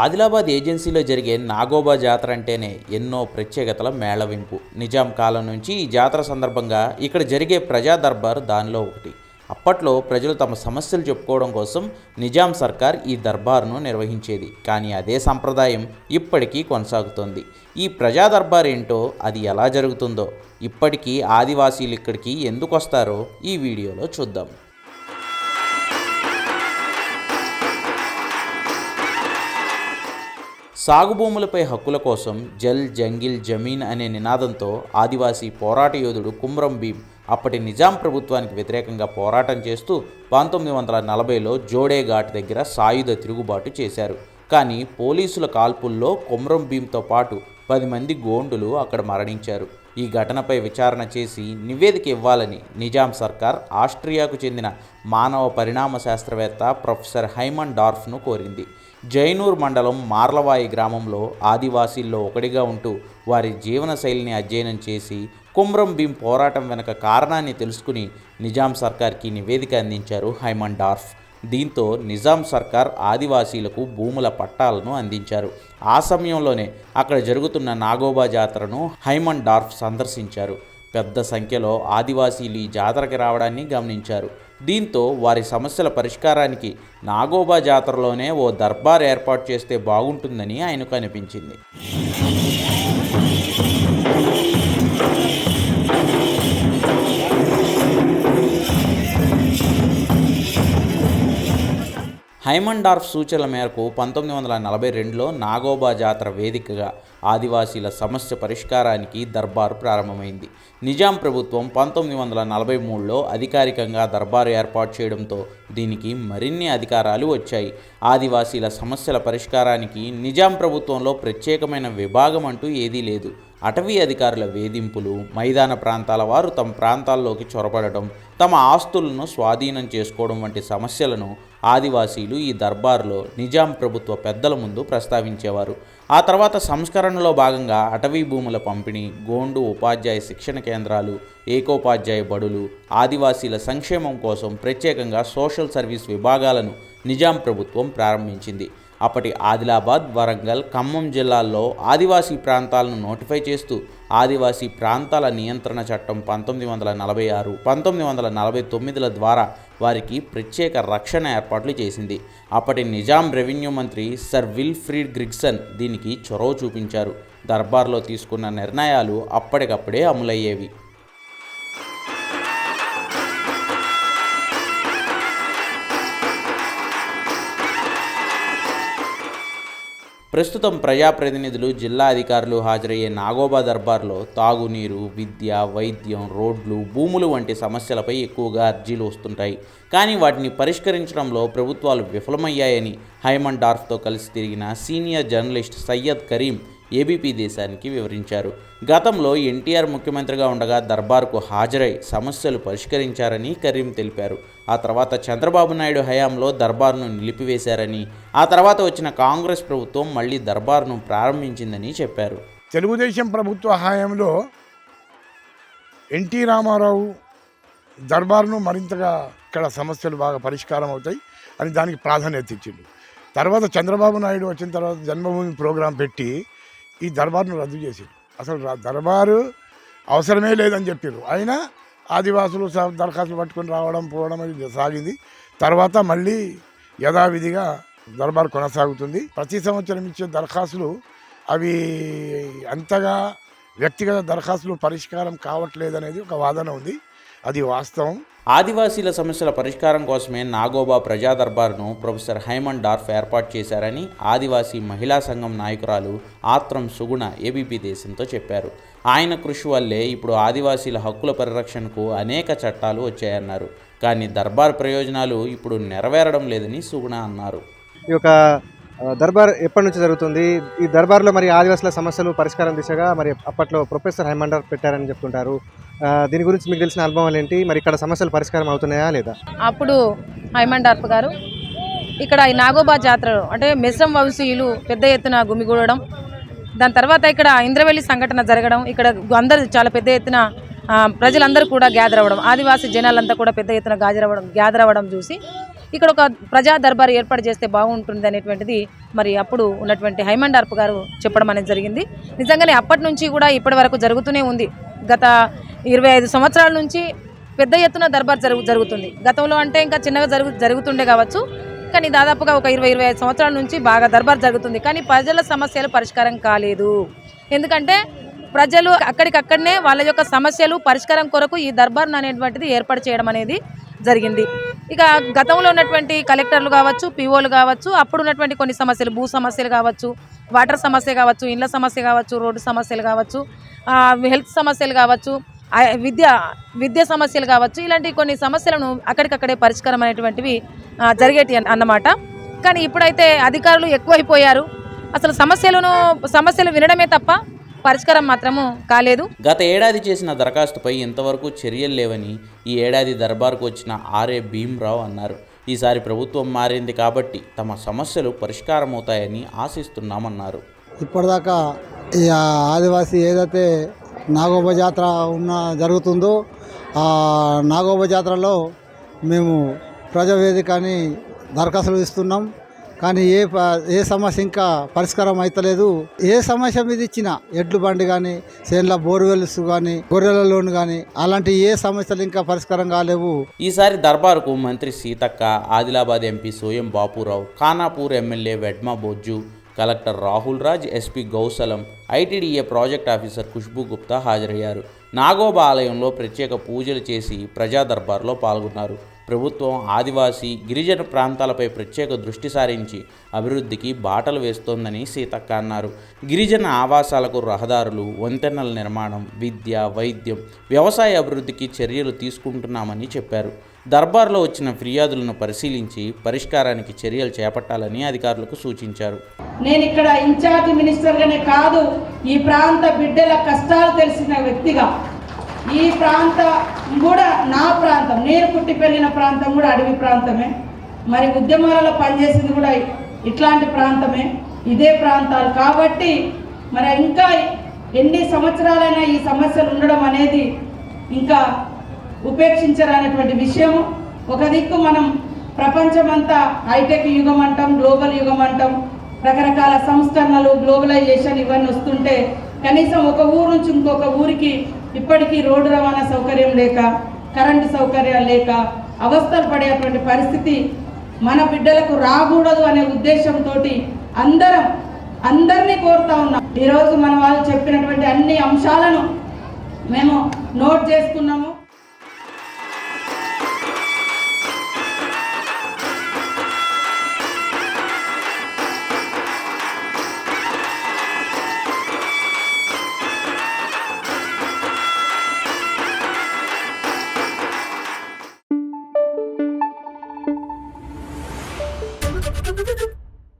ఆదిలాబాద్ ఏజెన్సీలో జరిగే నాగోబా జాతర అంటేనే ఎన్నో ప్రత్యేకతల మేళవింపు. నిజాం కాలం నుంచి ఈ జాతర సందర్భంగా ఇక్కడ జరిగే ప్రజా దర్బార్ దానిలో ఒకటి. అప్పట్లో ప్రజలు తమ సమస్యలు చెప్పుకోవడం కోసం నిజాం సర్కార్ ఈ దర్బార్ను నిర్వహించేది. కానీ అదే సంప్రదాయం ఇప్పటికీ కొనసాగుతోంది. ఈ ప్రజా దర్బార్ ఏంటో అది ఎలా జరుగుతుందో ఇప్పటికీ ఆదివాసీలు ఇక్కడికి ఎందుకు వస్తారో ఈ వీడియోలో చూద్దాం. సాగు భూములపై హక్కుల కోసం జల్ జంగిల్ జమీన్ అనే నినాదంతో ఆదివాసీ పోరాట యోధుడు కుమ్రం భీం అప్పటి నిజాం ప్రభుత్వానికి వ్యతిరేకంగా పోరాటం చేస్తూ పంతొమ్మిది వందల నలభైలో జోడే ఘాట్ దగ్గర సాయుధ తిరుగుబాటు చేశారు. కానీ పోలీసుల కాల్పుల్లో కుమ్రం భీంతో పాటు పది మంది గోండులు అక్కడ మరణించారు. ఈ ఘటనపై విచారణ చేసి నివేదిక ఇవ్వాలని నిజాం సర్కార్ ఆస్ట్రియాకు చెందిన మానవ పరిణామ శాస్త్రవేత్త ప్రొఫెసర్ హైమన్ డార్ఫ్ను కోరింది. జైనూర్ మండలం మార్లవాయి గ్రామంలో ఆదివాసీల్లో ఒకటిగా ఉంటూ వారి జీవన శైలిని అధ్యయనం చేసి కుమ్రం భీం పోరాటం వెనుక కారణాన్ని తెలుసుకుని నిజాం సర్కార్కి నివేదిక అందించారు హైమన్ డార్ఫ్. దీంతో నిజాం సర్కార్ ఆదివాసీలకు భూముల పట్టాలను అందించారు. ఆ సమయంలోనే అక్కడ జరుగుతున్న నాగోబా జాతరను హైమన్ డార్ఫ్ సందర్శించారు. పెద్ద సంఖ్యలో ఆదివాసీలు ఈ జాతరకి రావడాన్ని గమనించారు. దీంతో వారి సమస్యల పరిష్కారానికి నాగోబా జాతరలోనే ఓ దర్బార్ ఏర్పాటు చేస్తే బాగుంటుందని ఆయనకు అనిపించింది. హైమండార్ఫ్ సూచనల మేరకు పంతొమ్మిది వందల నలభై రెండులో నాగోబా జాతర వేదికగా ఆదివాసీల సమస్య పరిష్కారానికి దర్బార్ ప్రారంభమైంది. నిజాం ప్రభుత్వం పంతొమ్మిది వందల నలభై మూడులో అధికారికంగా దర్బారు ఏర్పాటు చేయడంతో దీనికి మరిన్ని అధికారాలు వచ్చాయి. ఆదివాసీల సమస్యల పరిష్కారానికి నిజాం ప్రభుత్వంలో ప్రత్యేకమైన విభాగం అంటూ ఏదీ లేదు. అటవీ అధికారుల వేధింపులు మైదాన ప్రాంతాల వారు తమ ప్రాంతాల్లోకి చొరబడటం తమ ఆస్తులను స్వాధీనం చేసుకోవడం వంటి సమస్యలను ఆదివాసీలు ఈ దర్బార్లో నిజాం ప్రభుత్వ పెద్దల ముందు ప్రస్తావించేవారు. ఆ తర్వాత సంస్కరణలో భాగంగా అటవీ భూముల పంపిణీ గోండు ఉపాధ్యాయ శిక్షణ కేంద్రాలు ఏకోపాధ్యాయ బడులు ఆదివాసీల సంక్షేమం కోసం ప్రత్యేకంగా సోషల్ సర్వీస్ విభాగాలను నిజాం ప్రభుత్వం ప్రారంభించింది. అప్పటి ఆదిలాబాద్ వరంగల్ ఖమ్మం జిల్లాల్లో ఆదివాసీ ప్రాంతాలను నోటిఫై చేస్తూ ఆదివాసీ ప్రాంతాల నియంత్రణ చట్టం పంతొమ్మిది వందల నలభై ఆరు పంతొమ్మిది వందల నలభై తొమ్మిదిల ద్వారా వారికి ప్రత్యేక రక్షణ ఏర్పాట్లు చేసింది. అప్పటి నిజాం రెవెన్యూ మంత్రి సర్ విల్ఫ్రీడ్ గ్రిగ్సన్ దీనికి చొరవ చూపించారు. దర్బార్లో తీసుకున్న నిర్ణయాలు అప్పటికప్పుడే అమలయ్యేవి. ప్రస్తుతం ప్రజాప్రతినిధులు జిల్లా అధికారులు హాజరయ్యే నాగోబా దర్బార్లో తాగునీరు విద్య వైద్యం రోడ్లు భూములు వంటి సమస్యలపై ఎక్కువగా అర్జీలు వస్తుంటాయి. కానీ వాటిని పరిష్కరించడంలో ప్రభుత్వాలు విఫలమయ్యాయని హైమన్ డార్ఫ్తో కలిసి తిరిగిన senior journalist Syed Karim ABP దేశానికి వివరించారు. గతంలో ఎన్టీఆర్ ముఖ్యమంత్రిగా ఉండగా దర్బార్కు హాజరై సమస్యలు పరిష్కరించారని కరీం తెలిపారు. ఆ తర్వాత చంద్రబాబు నాయుడు హయాంలో దర్బార్ను నిలిపివేశారని ఆ తర్వాత వచ్చిన కాంగ్రెస్ ప్రభుత్వం మళ్ళీ దర్బార్ను ప్రారంభించిందని చెప్పారు. తెలుగుదేశం ప్రభుత్వ హయాంలో ఎన్టీ రామారావు దర్బార్ను మరింతగా ఇక్కడ సమస్యలు బాగా పరిష్కారం అవుతాయి అని దానికి ప్రాధాన్యత ఇచ్చింది తర్వాత చంద్రబాబు నాయుడు వచ్చిన తర్వాత జన్మభూమి ప్రోగ్రాం పెట్టి ఈ దర్బార్ను రద్దు చేసిండు. అసలు దర్బారు అవసరమే లేదని చెప్పారు అయినా ఆదివాసులు దరఖాస్తులు పట్టుకొని రావడం పోవడం అది సాగింది. తర్వాత మళ్ళీ యథావిధిగా దర్బార్ కొనసాగుతుంది. ప్రతి సంవత్సరం ఇచ్చే దరఖాస్తులు అవి అంతగా వ్యక్తిగత దరఖాస్తులు పరిష్కారం కావట్లేదనేది ఒక వాదన ఉంది. అది వాస్తవం. ఆదివాసీల సమస్యల పరిష్కారం కోసమే నాగోబా ప్రజా దర్బార్ను ప్రొఫెసర్ హైమన్ డార్ఫ్ ఏర్పాటు చేశారని ఆదివాసీ మహిళా సంఘం నాయకురాలు ఆత్రం సుగుణ ఏబీపీ దేశంతో చెప్పారు. ఆయన కృషి వల్లే ఇప్పుడు ఆదివాసీల హక్కుల పరిరక్షణకు అనేక చట్టాలు వచ్చాయన్నారు. కానీ దర్బార్ ప్రయోజనాలు ఇప్పుడు నెరవేరడం లేదని సుగుణ అన్నారు. ఈ యొక్క దర్బార్ ఎప్పటి నుంచి జరుగుతుంది? ఈ దర్బార్లో మరి ఆదివాసుల సమస్యలు పరిష్కారం దిశగా మరి అప్పట్లో ప్రొఫెసర్ హైమండర్ పెట్టారని చెప్తుంటారు. దీని గురించి మీకు తెలిసిన అనుభవాలు ఏంటి? మరి ఇక్కడ సమస్యలు పరిష్కారం అవుతున్నాయా లేదా? అప్పుడు హైమండార్ప్ గారు ఇక్కడ ఈ నాగోబా జాతరలో అంటే మిశ్రం వంశీయులు పెద్ద ఎత్తున గుమిగూడడం దాని తర్వాత ఇక్కడ ఇంద్రవెల్లి సంఘటన జరగడం ఇక్కడ అందరు చాలా పెద్ద ఎత్తున ప్రజలందరూ కూడా గ్యాదర్ అవ్వడం ఆదివాసీ జనాలంతా కూడా పెద్ద ఎత్తున గాజర్ అవ్వడం గ్యాదర్ అవ్వడం చూసి ఇక్కడ ఒక ప్రజా దర్బార్ ఏర్పాటు చేస్తే బాగుంటుంది అనేటువంటిది మరి అప్పుడు ఉన్నటువంటి హైమండ్ అర్ప్ గారు చెప్పడం అనేది జరిగింది. నిజంగానే అప్పటి నుంచి కూడా ఇప్పటి వరకు జరుగుతూనే ఉంది. గత ఇరవై ఐదు సంవత్సరాల నుంచి పెద్ద ఎత్తున దర్బార్ జరుగు జరుగుతుంది. గతంలో అంటే ఇంకా చిన్నగా జరుగు జరుగుతుండే కావచ్చు కానీ దాదాపుగా ఒక ఇరవై ఇరవై ఐదు సంవత్సరాల నుంచి బాగా దర్బార్ జరుగుతుంది. కానీ ప్రజల సమస్యలు పరిష్కారం కాలేదు. ఎందుకంటే ప్రజలు అక్కడికక్కడనే వాళ్ళ యొక్క సమస్యలు పరిష్కారం కొరకు ఈ దర్బార్ అనేటువంటిది ఏర్పాటు చేయడం అనేది జరిగింది. ఇక గతంలో ఉన్నటువంటి కలెక్టర్లు కావచ్చు పిఓలు కావచ్చు అప్పుడు ఉన్నటువంటి కొన్ని సమస్యలు భూ సమస్యలు కావచ్చు వాటర్ సమస్య కావచ్చు ఇండ్ల సమస్య కావచ్చు రోడ్డు సమస్యలు కావచ్చు హెల్త్ సమస్యలు కావచ్చు విద్య విద్య సమస్యలు కావచ్చు ఇలాంటి కొన్ని సమస్యలను అక్కడికక్కడే పరిష్కారం అనేటువంటివి జరిగేటి అన్న- అన్నమాట. కానీ ఇప్పుడైతే అధికారులు ఎక్కువైపోయారు. అసలు సమస్యలను సమస్యలు వినడమే తప్ప పరిష్కారం మాత్రము కాలేదు. గత ఏడాది చేసిన దరఖాస్తుపై ఇంతవరకు చర్యలు లేవని ఈ ఏడాది దర్బార్కు వచ్చిన ఆర్ఏ భీమ్రావు అన్నారు. ఈసారి ప్రభుత్వం మారింది కాబట్టి తమ సమస్యలు పరిష్కారమవుతాయని ఆశిస్తున్నామన్నారు. ఇప్పటిదాకా ఈ ఆదివాసీ ఏదైతే నాగోబ జాతర ఉన్న జరుగుతుందో ఆ నాగోబ జాతరలో మేము ప్రజావేదిక అని దరఖాస్తులు ఇస్తున్నాం. కానీ ఏ ప- ఏ సమస్య ఇంకా పరిష్కారం అవుతలేదు ఏ సమస్య మీద ఇచ్చినా ఎడ్లు బండి కానీ చేనుల బోర్వెల్స్ కానీ గొర్రెల లోన్ కానీ అలాంటి ఏ సమస్యలు ఇంకా పరిష్కారం కాలేవు. ఈసారి దర్బార్కు మంత్రి Seethakka Adilabad MP Soyam Bapurao Khanapur MLA Vedma Bojju collector Rahul Raj SP Gausalam ITDA project officer Khushboo Gupta హాజరయ్యారు. నాగోబా ఆలయంలో ప్రత్యేక పూజలు చేసి ప్రజా దర్బార్లో పాల్గొన్నారు. ప్రభుత్వం ఆదివాసీ గిరిజన ప్రాంతాలపై ప్రత్యేక దృష్టి సారించి అభివృద్ధికి బాటలు వేస్తోందని సీతక్క అన్నారు. గిరిజన ఆవాసాలకు రహదారులు వంతెనల నిర్మాణం విద్య వైద్యం వ్యవసాయ అభివృద్ధికి చర్యలు తీసుకుంటున్నామని చెప్పారు. దర్బార్లో వచ్చిన ఫిర్యాదులను పరిశీలించి పరిష్కారానికి చర్యలు చేపట్టాలని అధికారులకు సూచించారు. నేను ఇక్కడ ఇన్ఛార్జ్ మినిస్టర్గానే కాదు ఈ ప్రాంత బిడ్డల కష్టాలు తెలిసిన వ్యక్తిగా. ఈ ప్రాంతం కూడా నా ప్రాంతం నేను పుట్టి పెరిగిన ప్రాంతం కూడా అడవి ప్రాంతమే. మరి ఉద్యమాలలో పనిచేసింది కూడా ఇట్లాంటి ప్రాంతమే ఇదే ప్రాంతాలు. కాబట్టి మరి ఇంకా ఎన్ని సంవత్సరాలైనా ఈ సమస్యలు ఉండడం అనేది ఇంకా ఉపేక్షించరానటువంటి విషయము ఒక దిక్కు మనం ప్రపంచమంతా హైటెక్ యుగం అంటాం గ్లోబల్ యుగం అంటాం. రకరకాల సంస్కరణలు గ్లోబలైజేషన్ ఇవన్నీ వస్తుంటే కనీసం ఒక ఊరు నుంచి ఇంకొక ఊరికి ఇప్పటికీ రోడ్డు రవాణా సౌకర్యం లేక కరెంటు సౌకర్యాలు లేక అవస్థలు పడేటువంటి పరిస్థితి మన బిడ్డలకు రాకూడదు అనే ఉద్దేశంతో అందరం అందరినీ కోరుతా ఉన్నాం. ఈరోజు మన వాళ్ళు చెప్పినటువంటి అన్ని అంశాలను మేము నోట్ చేసుకున్నాము.